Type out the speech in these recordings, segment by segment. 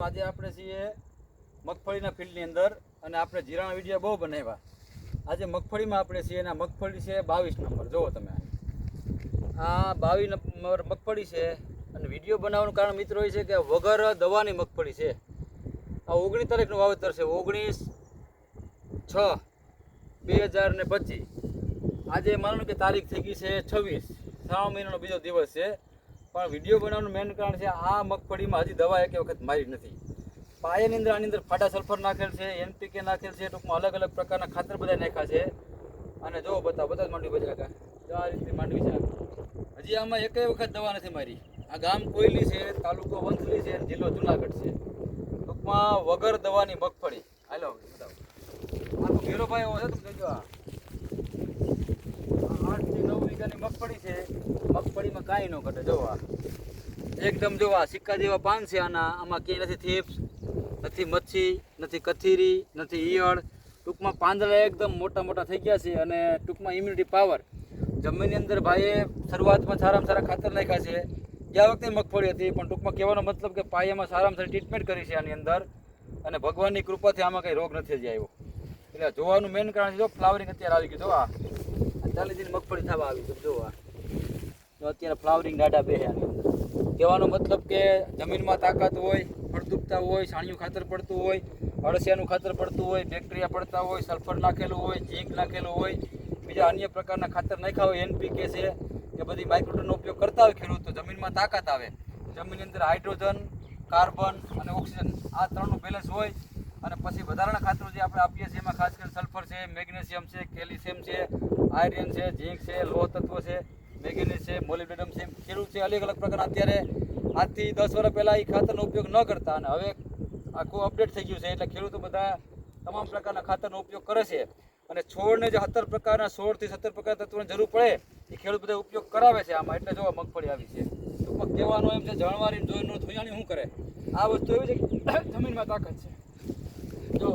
આજે આપણે છીએ મગફળીના ફિલ્ડની અંદર અને આપણે જીરાના વીડિયો બહુ બનાવ્યા. આજે મગફળીમાં આપણે છીએ અને મગફળી છે બાવીસ નંબર. જુઓ તમે. આ બાવીસ નંબર મગફળી છે અને વીડિયો બનાવવાનું કારણ મિત્રો એ છે કે વગર દવાની મગફળી છે. આ ઓગણીસ તારીખનું વાવેતર છે. ઓગણીસ છ બે હજાર ને પચીસ. આજે માનો કે તારીખ થઈ ગઈ છે છવ્વીસ. શ્રાવણ મહિનાનો બીજો દિવસ છે. પણ વીડિયો બનાવવાનું મેન કારણ છે, આ મગફળીમાં હજી દવા એક વખત મારી નથી. પાયાની અંદર, આની અંદર ફાટા સલ્ફર નાખેલ છે એનપીકે નાખેલ છે, ટૂંકમાં અલગ અલગ પ્રકારના ખાતર બધા નાખ્યા છે. અને જો બતાવો બધા માંડવી બજાર કાકા જો આ રીતની માંડવી છે હજી આમાં એકેય વખત દવા નથી મારી. આ ગામ કોયલી છે, તાલુકો વંથલી છે જિલ્લો જુનાગઢ છે. ટૂંકમાં વગર દવાની મગફળી. હાલો, બતાવો. આ તો ઘેરો ભાઈ એવો છે, તમે જોજો આ. વીઘાની મગફળી છે. મગફળીમાં કાંઈ ન ઘટે, જોવા એકદમ જોવા સિક્કા જેવા પાન છે આના. આમાં ક્યાંય નથી થેપ્સ, નથી મચ્છી, નથી કથીરી, નથી ઈયળ. ટૂંકમાં પાંદડા એકદમ મોટા મોટા થઈ ગયા છે અને ટૂંકમાં ઇમ્યુનિટી પાવર જમીનની અંદર ભાઈએ શરૂઆતમાં સારામાં સારા ખાતર નાખ્યા છે. ગયા વખતે મગફળી હતી, પણ ટૂંકમાં કહેવાનો મતલબ કે પાયામાં સારામાં સારી ટ્રીટમેન્ટ કરી છે આની અંદર. અને ભગવાનની કૃપાથી આમાં કંઈ રોગ નથી જ આવ્યો. એટલે જોવાનું મેઇન કારણ છે જો ફ્લાવરિંગ અત્યારે આવી ગયું જો આ. ચાલી જઈને મગફળી થવા આવી છે જો જો અત્યારે ફ્લાવરિંગ ડાટા બે કહેવાનો મતલબ કે જમીનમાં તાકાત હોય ફળદ્રુપતા હોય, છાણિયું ખાતર પડતું હોય, અળસિયાનું ખાતર પડતું હોય, બેક્ટેરિયા પડતા હોય, સલ્ફર નાખેલું હોય, ઝીંક નાખેલું હોય, બીજા અન્ય પ્રકારના ખાતર નાખ્યા હોય, એનપીકે છે, કે બધી માઇક્રોટનનો ઉપયોગ કરતા હોય ખેડૂત તો જમીનમાં તાકાત આવે. જમીનની અંદર હાઇડ્રોજન, કાર્બન અને ઓક્સિજન આ ત્રણનું બેલેન્સ હોય અને પછી વધારાના ખાતરો જે આપણે આપીએ છીએ, એમાં ખાસ કરીને સલ્ફર છે મેગ્નેશિયમ છે કેલ્શિયમ છે આયર્ન છે ઝીંક છે લોહ તત્વ છે મેગ્નેશ છે મોલિબ્ડેનમ છે ખેડૂત છે, અલગ અલગ પ્રકારના. અત્યારે આજથી દસ વર્ષ પહેલાં એ ખાતરનો ઉપયોગ ન કરતા અને હવે આખું અપડેટ થઈ ગયું છે, એટલે ખેડૂતો બધા તમામ પ્રકારના ખાતરનો ઉપયોગ કરે છે. અને છોડને જે સત્તર પ્રકારના, સોળથી સત્તર પ્રકારના તત્વોની જરૂર પડે, એ ખેડૂત બધા ઉપયોગ કરાવે છે આમાં. એટલે જોવા મગફળી આવી છે. ટૂંકમાં કહેવાનું એમ છે, જણવારી જોઈને થોયાણી શું કરે. આ વસ્તુ એવી છે જમીનમાં તાકાત છે. જો.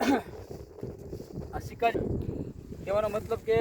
આ શિકારી. કહેવાનો મતલબ કે